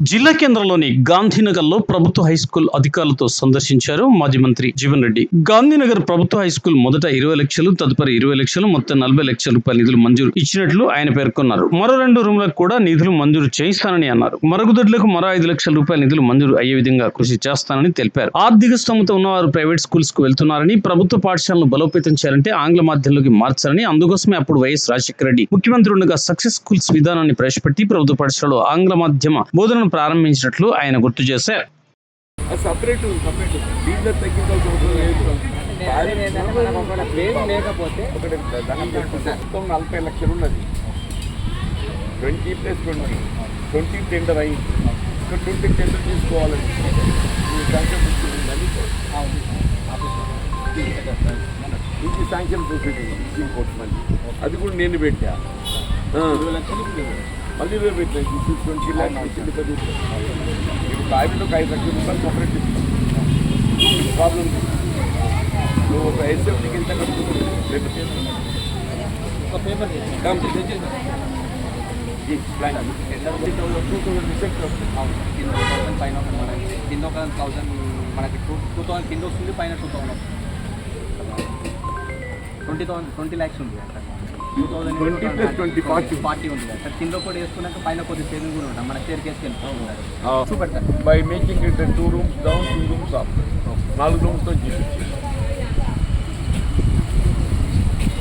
జిల్లా కేంద్రంలోని గాంధీనగర్లో ప్రభుత్వ హై స్కూల్ అధికారులతో సందర్శించారు మాజీ మంత్రి జీవన్ రెడ్డి. గాంధీనగర్ ప్రభుత్వ హై స్కూల్ మొదట ఇరవై లక్షలు తదుపరి ఇరవై లక్షలు మొత్తం నలభై లక్షల రూపాయల నిధులు మంజూరు ఇచ్చినట్లు ఆయన పేర్కొన్నారు. మరో రెండు రూమ్లకు కూడా నిధులు మంజూరు చేయిస్తానని అన్నారు. మరుగుదొడ్లకు మరో ఐదు లక్షల రూపాయల నిధులు మంజూరు అయ్యే విధంగా కృషి చేస్తానని తెలిపారు. ఆర్థిక స్తోమత ఉన్నవారు ప్రైవేట్ స్కూల్స్కు వెళ్తున్నారని ప్రభుత్వ పాఠశాలను బలోపేతం చేయాలంటే ఆంగ్ల మాధ్యమంలోకి మార్చాలని అందుకోసమే అప్పుడు వైఎస్ రాజశేఖర రెడ్డి ముఖ్యమంత్రి ఉండగా సక్సెస్ స్కూల్స్ విధానాన్ని ప్రవేశపెట్టి ప్రభుత్వ పాఠశాలలో ఆంగ్ల మాధ్యమ బోధన బోధనను ప్రారంభించినట్లు ఆయన గుర్తు చేశారు. సపరేట్ సపరేట్ దీంట్లో తగ్గించాల్సిన లేకపోతే ఒకటి పెట్టుకుంటే మొత్తం నలభై లక్షలు ఉన్నది. Twenty plus twenty. Twenty tender అయింది. ఇంకా ట్వంటీ టెండర్ తీసుకోవాలని ఈ శాంక్షన్ ఉందని ఇంటి శాంక్షన్ ప్రొసీడింగ్ సుప్రీం కోర్టు మళ్ళీ. అది కూడా నేను పెట్టా. మళ్ళీ ఇరవై పెట్టాను దిస్ ట్వంటీ ల్యాక్స్ వచ్చింది పది ఇప్పుడు కాగితంలో ఒక ఐదు లక్షల రూపాయలు సపరేట్ ప్రాబ్లం నువ్వు ఒక ఎస్ఎఫ్టీకి ఎంత కట్టుకుంటుంది రేపు ఒక పేపర్ Come. ఈ ప్లాన్ టూ థౌసండ్ రిసెప్ట్ అవును కింద థౌసండ్ పైన ఒక మనకి కింద ఒక థౌసండ్ మనకి టూ టూ థౌసండ్ కింద వస్తుంది పైన two thousand twenty thousand twenty lakhs ఉంది అక్కడ టూ థౌసండ్ 20 plus 20, 40. ఫార్టీ ఉంది అక్కడ కింద కూడా వేసుకున్నాక పైన కొద్ది సేవింగ్ కూడా ఉంటాం మన స్టేర్ కేసుకి ఉంటారు చూపెడతారు by making it two rooms down two rooms up నాలుగు రూమ్స్తో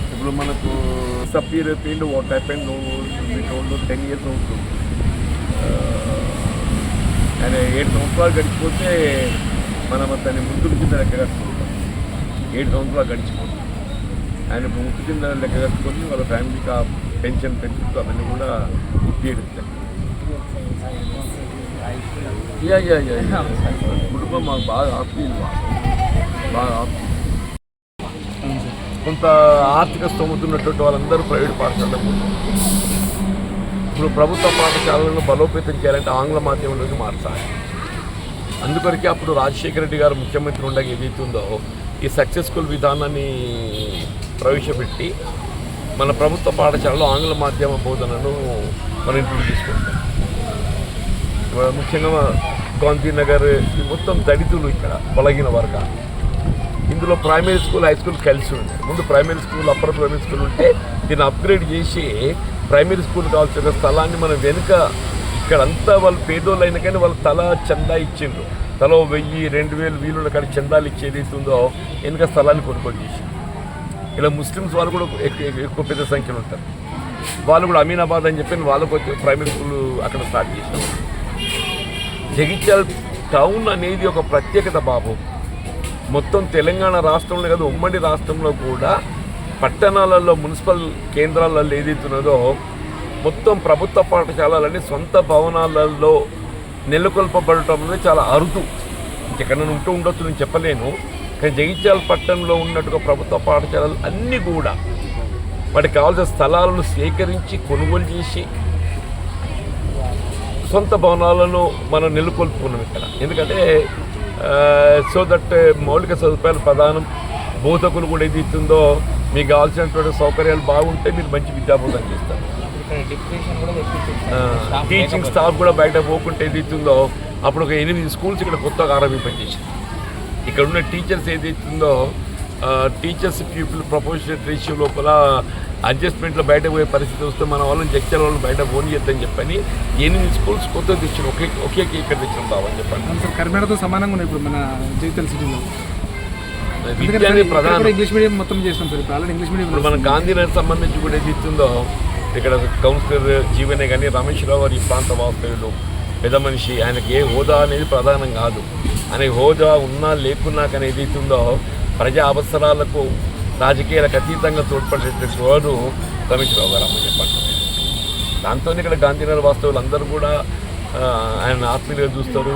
ఇప్పుడు మనకు సపీర్ పెయింట్ వాట్ హ్యాపెన్ నువ్వు టెన్ ఇయర్స్ అవుతుంది ఆయన ఏడు సంవత్సరాలు గడిచిపోతే మనం అతన్ని ముందు కింద లెక్క ఏడు సంవత్సరాలు గడిచిపోతుంది ఆయన ఇప్పుడు ముక్కు కింద లెక్క కట్టుకొని వాళ్ళ ఫ్యామిలీకి ఆ పెన్షన్ పెన్షన్ అవన్నీ కూడా ఉపయోగిస్తాయి యా యా యా కుటుంబం మాకు బాగా ఆప్తి బాగా. కొంత ఆర్థిక స్తోమత ఉన్నటువంటి వాళ్ళందరూ ప్రైవేట్ పాఠశాలకు ఇప్పుడు ప్రభుత్వ పాఠశాలను బలోపేతం చేయాలంటే ఆంగ్ల మాధ్యమంలోకి మార్చాలి. అందుకొరకే అప్పుడు రాజశేఖర రెడ్డి గారు ముఖ్యమంత్రి ఉండగా ఏదైతుందో ఈ సక్సెస్ఫుల్ విధానాన్ని ప్రవేశపెట్టి మన ప్రభుత్వ పాఠశాలలో ఆంగ్ల మాధ్యమ బోధనను మనం ఇంట్రొడ్యూస్ చేసుకుంటాం. ముఖ్యంగా గాంధీనగర్ మొత్తం దళితులు ఇక్కడ బలగిన వర్గాలు. ఇందులో ప్రైమరీ స్కూల్ హై స్కూల్ కలిసి ఉంది ముందు primary school upper primary school ఉంటే దీన్ని అప్గ్రేడ్ చేసి ప్రైమరీ స్కూల్ కావాల్సిన స్థలాన్ని మనం వెనుక ఇక్కడంతా వాళ్ళు పేదోళ్ళు అయినా కానీ వాళ్ళు తల చందా ఇచ్చిండ్రు. తల వెయ్యి రెండు వేలు వీలున్న కాడ చందాలు ఇచ్చేది ఉందో వెనుక స్థలాన్ని కొనుగోలు చేసింది ఇలా ముస్లిమ్స్ వాళ్ళు కూడా ఎక్కువ ఎక్కువ పెద్ద సంఖ్యలో ఉంటారు. వాళ్ళు కూడా అమీనాబాద్ అని చెప్పి వాళ్ళకు వచ్చి ప్రైమరీ స్కూల్ అక్కడ స్టార్ట్ చేసినాం. జగిత్యాల టౌన్ అనేది ఒక ప్రత్యేకత బాబు. మొత్తం తెలంగాణ రాష్ట్రంలో కాదు ఉమ్మడి రాష్ట్రంలో కూడా పట్టణాలలో మున్సిపల్ కేంద్రాలలో ఏదైతున్నదో మొత్తం ప్రభుత్వ పాఠశాలలన్నీ సొంత భవనాలలో నెలకొల్పబడటం అనేది చాలా అరుదు. ఇంకెక్కడ ఉంటూ ఉండొచ్చు నేను చెప్పలేను. కానీ జగిత్యాల పట్టణంలో ఉన్నట్టుగా ప్రభుత్వ పాఠశాలలు అన్నీ కూడా వాటికి కావాల్సిన స్థలాలను సేకరించి కొనుగోలు చేసి సొంత భవనాలను మనం నెలకొల్పుకున్నాం ఇక్కడ. ఎందుకంటే సో దట్ మౌలిక సదుపాయాలు ప్రధానం. బోధకులు కూడా ఏది ఇస్తుందో మీకు కావాల్సినటువంటి సౌకర్యాలు బాగుంటే మీరు మంచి విద్యాబోధన చేస్తారు. టీచింగ్ స్టాఫ్ కూడా బయట పోకుంటే ఏది ఇస్తుందో అప్పుడు ఒక ఎనిమిది స్కూల్స్ ఇక్కడ కొత్తగా ఆరంభింపజేసింది ఇక్కడ ఉన్న టీచర్స్ ఏదైతుందో టీచర్స్ పీపుల్ ప్రపోర్షనల్ రేషియో లోపల అడ్జస్ట్మెంట్లో బయట పోయే పరిస్థితి వస్తే మన వాళ్ళని జగ్చల వాళ్ళని బయట ఓన్ చేద్దని చెప్పని ఎనిమిది స్కూల్స్ కొత్త తెచ్చిన. ఒకే ఒకే ఇక్కడ తెచ్చిన బావని చెప్పండి. సార్ కర్ణాటకతో సమానంగా ఉన్నాయి ఇప్పుడు మన జైతల్ సిటీలో. ప్రధానం. ఇంగ్లీష్ మీడియం మొత్తం చేస్తాం సార్ ఇప్పుడు. ఇంగ్లీష్ మీడియం ఇప్పుడు మన గాంధీనగర్ సంబంధించి కూడా ఏది ఇస్తుందో ఇక్కడ కౌన్సిలర్ జీవనే కానీ రమేష్ రావు గారు ఈ ప్రాంత వాస్తవ్యులు. పెద్ద మనిషి ఆయనకి ఏ హోదా అనేది ప్రధానం కాదు. అనే హోదా ఉన్నా లేకున్నా కానీ ఏదైతుందో ప్రజా అవసరాలకు రాజకీయాలకు అతీతంగా తోడ్పడేటువంటి వారు రమేష్ రావు గారు అమ్మ చెప్పండి. దాంతో ఇక్కడ గాంధీనగర్ వాస్తవులు అందరూ కూడా ఆయన ఆత్మీయులుగా చూస్తారు.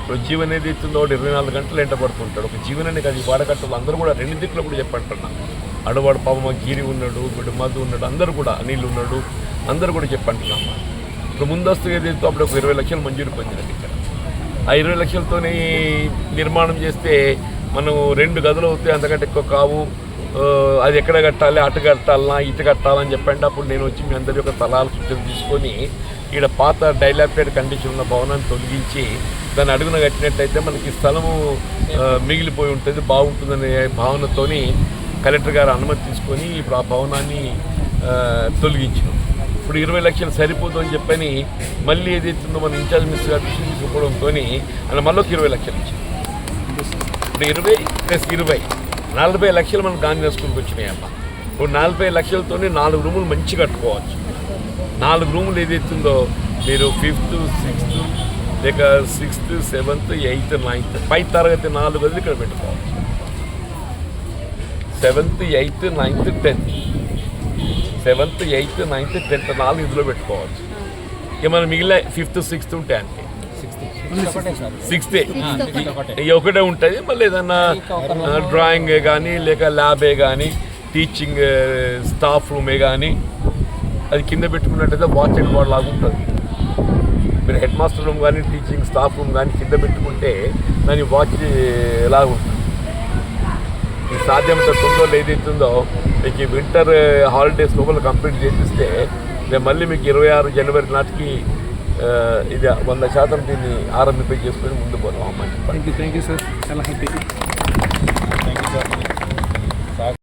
ఇప్పుడు జీవన్ ఏది ఇస్తుందో ఇరవై నాలుగు గంటలు ఎంట పడుతుంటాడు. ఒక జీవనాన్ని కాదు ఈ వాడకట్టలు అందరూ కూడా రెండు దిక్కులు కూడా చెప్పంటున్నా. అడవాడు పాపమ్మ గీరి ఉన్నాడు ఇప్పుడు మధు ఉన్నాడు అందరూ కూడా అనిల్ ఉన్నాడు అందరూ కూడా చెప్పంటున్నాం. ఇప్పుడు ముందస్తు ఏదైతే అప్పుడు ఒక ఇరవై లక్షలు మంజూరు పొందినట్టు ఆ ఇరవై లక్షలతోని నిర్మాణం చేస్తే మనం రెండు గదులు అవుతాయి అంతకంటే ఎక్కువ కావు. అది ఎక్కడ కట్టాలి అటు కట్టాలనా ఇటు కట్టాలని చెప్పండి. అప్పుడు నేను వచ్చి మీ అందరి యొక్క సలహాలు సూచన తీసుకొని ఈడ పాత డైలాప్టెడ్ కండిషన్ ఉన్న భవనాన్ని తొలగించి దాన్ని అడుగున కట్టినట్టయితే మనకి స్థలము మిగిలిపోయి ఉంటుంది బాగుంటుందనే భావనతోని కలెక్టర్ గారు అనుమతి తీసుకొని ఇప్పుడు ఆ భవనాన్ని తొలగించినాం. ఇప్పుడు ఇరవై లక్షలు సరిపోదు అని చెప్పని మళ్ళీ ఏదైతుందో మన ఇన్ఛార్జ్ మినిస్టర్ గారు తీసుకోవడంతో ఆయన మళ్ళీ ఇరవై లక్షలు ఇచ్చింది ఇప్పుడు ఇరవై ప్లస్ ఇరవై నలభై లక్షలు మన గాంధీ స్కూల్కి వచ్చినాయి అమ్మ ఇప్పుడు నలభై లక్షలతోనే నాలుగు రూములు మంచిగా కట్టుకోవచ్చు. నాలుగు రూములు ఏదైతుందో మీరు ఫిఫ్త్ సిక్స్త్ లేక సిక్స్త్ సెవెంత్ ఎయిత్ నైన్త్ పై తరగతి నాలుగు గదులు ఇక్కడ పెట్టుకోవచ్చు. Seventh eighth ninth tenth. Seventh eighth ninth tenth నాలుగు ఇందులో పెట్టుకోవచ్చు. ఇక మనం మిగిలిన ఫిఫ్త్ సిక్స్త్ టెన్త్ సిక్స్త్ ఇక ఒకటే. ఉంటుంది. మళ్ళీ ఏదన్నా డ్రాయింగ్ కానీ లేక ల్యాబే కానీ టీచింగ్ స్టాఫ్ రూమే కానీ అది కింద పెట్టుకున్నట్టయితే వాచ్ అండ్ వార్డ్ లాగా ఉంటుంది. మీరు హెడ్ మాస్టర్ రూమ్ కానీ టీచింగ్ స్టాఫ్ రూమ్ కానీ కింద పెట్టుకుంటే దాని వాచ్ లాగా ఉంటుంది? ఈ సాధ్యమైనంత తొందరలో ఏదైతుందో మీకు ఈ వింటర్ హాలిడేస్ లోపల కంప్లీట్ చేపిస్తే నేను మళ్ళీ మీకు ఇరవై ఆరు జనవరి నాటికి ఆ, ఇది వంద శాతం దీన్ని ఆరంభింప చేసుకొని ముందు పోదాం అమ్మాయి thank you thank you sir చాలా హ్యాపీ